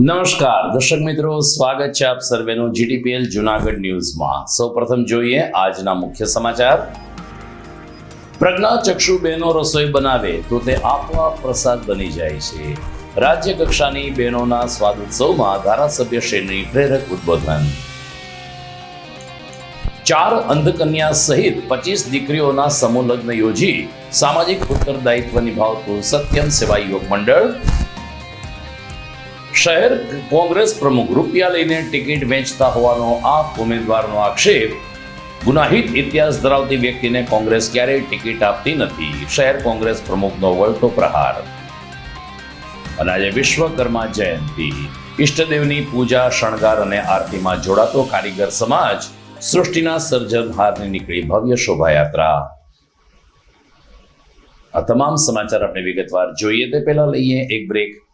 નમસ્કાર. દર્શક મિત્રો, સ્વાગત છે આપ સર્વેનું જીટીપીએલ જુનાગઢ ન્યૂઝમાં. સૌપ્રથમ જોઈએ આજના મુખ્ય સમાચાર. પ્રજ્ઞાચક્ષુ બહેનો રસોઈ બનાવે તો તે આપોઆપ પ્રસાદ બની જાય છે. રાજ્ય કક્ષાની બહેનોના સ્વાદ ઉત્સવમાં ધારાસભ્ય શ્રેણી પ્રેરક ઉદ્બોધન. ચાર અંધકન્યા સહિત પચીસ દીકરીઓના સમૂહ લગ્ન યોજી સામાજિક ઉત્તરદાયિત્વ નિભાવતું સત્યમ સેવા યુવક મંડળ શહેર, કોંગ્રેસ પ્રમુખ રૂપિયા લઈને ટિકિટ વેચતા હોવાનો આપ ઉમેદવારનો આક્ષેપ. ગુનાહિત ઇતિહાસ ધરાવતી વ્યક્તિને કોંગ્રેસ ક્યારેય ટિકિટ આપતી નથી. શહેર કોંગ્રેસ પ્રમુખનો વળતો પ્રહાર. અને આજે વિશ્વકર્મા જયંતિ. ઈષ્ટદેવની પૂજા, શણગાર અને આરતીમાં જોડાતો કારીગર સમાજ સૃષ્ટિના સર્જનહારની નીકળી ભવ્ય શોભાયાત્રા. આ તમામ સમાચાર આપણે વિગતવાર જોઈએ તે પહેલા લઈએ એક બ્રેક.